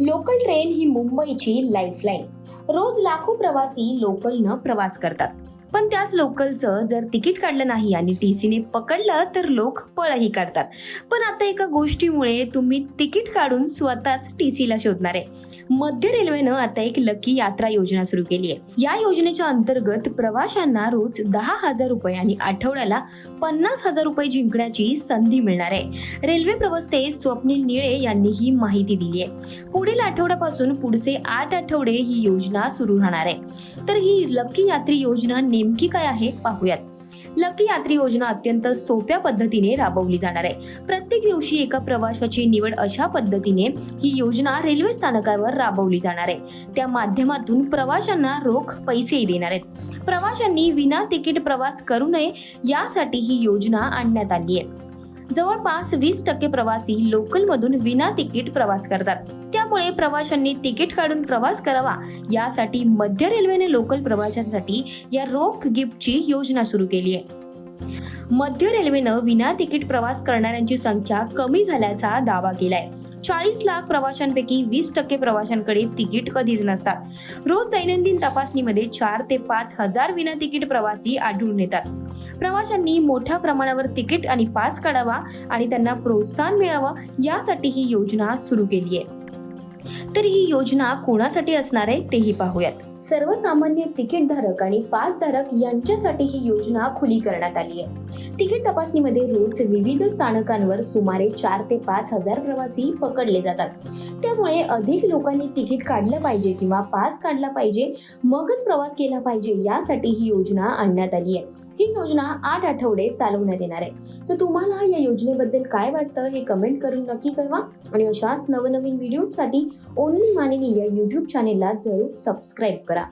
Local train ही मुंबईची lifeline रोज लाखो प्रवासी लोकलनं प्रवास करतात. पण त्याच लोकलचं जर तिकीट काढलं नाही आणि टी सीने पकडलं तर लोक पळही काढतात. पण आता एका गोष्टीमुळे तुम्ही तिकीट काढून स्वतःच टी सीला शोधणार आहे. मध्य रेल्वेनं आता एक लकी यात्रा योजना सुरू केली आहे. या योजनेच्या अंतर्गत प्रवाशांना रोज दहा हजार रुपये आणि आठवड्याला पन्नास हजार रुपये जिंकण्याची संधी मिळणार आहे. रेल्वे प्रवस्ते स्वप्नील निळे यांनी ही माहिती दिली आहे. पुढील आठवड्यापासून पुढचे आठ आठवडे ही योजना सुरू राहणार आहे. तर ही लकी यात्री योजना नेमकी काय आहे पाहूयात. लकी यात्री योजना अत्यंत सोप्या पद्धतीने राबवली जाणार आहे. प्रत्येक दिवशी एका प्रवाशाची निवड अशा पद्धतीने ही योजना रेल्वे स्थानकावर राबवली जाणार आहे. त्या माध्यमातून प्रवाशांना रोख पैसेही देणार आहेत. प्रवाशांनी विना तिकीट प्रवास करू नये यासाठी ही योजना आणण्यात आली आहे. जवळपास वीस टक्के प्रवासी लोकलमधून विना तिकीट प्रवास करतात. त्यामुळे प्रवाशांनी तिकीट काढून प्रवास करावा यासाठी मध्य रेल्वेने लोकल प्रवाशांसाठी या रोख गिफ्टची योजना सुरू केली आहे. मध्य रेल्वेनं विना तिकीट प्रवास करणाऱ्यांची संख्या कमी झाल्याचा दावा केलाय. चाळीस लाख प्रवाशांपैकी वीस टक्के प्रवाशांकडे तिकीट कधीच नसतात. रोज दैनंदिन तपासणीमध्ये चार ते पाच हजार विना तिकीट प्रवासी आढळून येतात. प्रवाशांनी मोठ्या प्रमाणावर तिकीट आणि पास काढावा आणि त्यांना प्रोत्साहन मिळावं यासाठी ही योजना सुरू केली आहे. तर ही योजना कोणासाठी असणार आहे तेही पाहूयात. सर्वसामान्य तिकीटधारक आणि पासधारक यांच्यासाठी ही योजना खुली करण्यात आली आहे. तिकीट तपासणीमध्ये रोज विविध स्थानकांवर सुमारे चार ते पाच हजार प्रवासी पकडले जातात. त्यामुळे अधिक लोकांनी तिकीट काढलं पाहिजे किंवा पास काढला पाहिजे मगच प्रवास केला पाहिजे यासाठी ही योजना आणण्यात आली आहे. ही योजना आठ आठवडे चालवण्यात येणार आहे. तर तुम्हाला या योजनेबद्दल काय वाटतं हे कमेंट करून नक्की कळवा आणि अशाच नवनवीन व्हिडिओसाठी ओनली माननीय या यूट्यूब चॅनेलला जरूर सबस्क्राईब करा.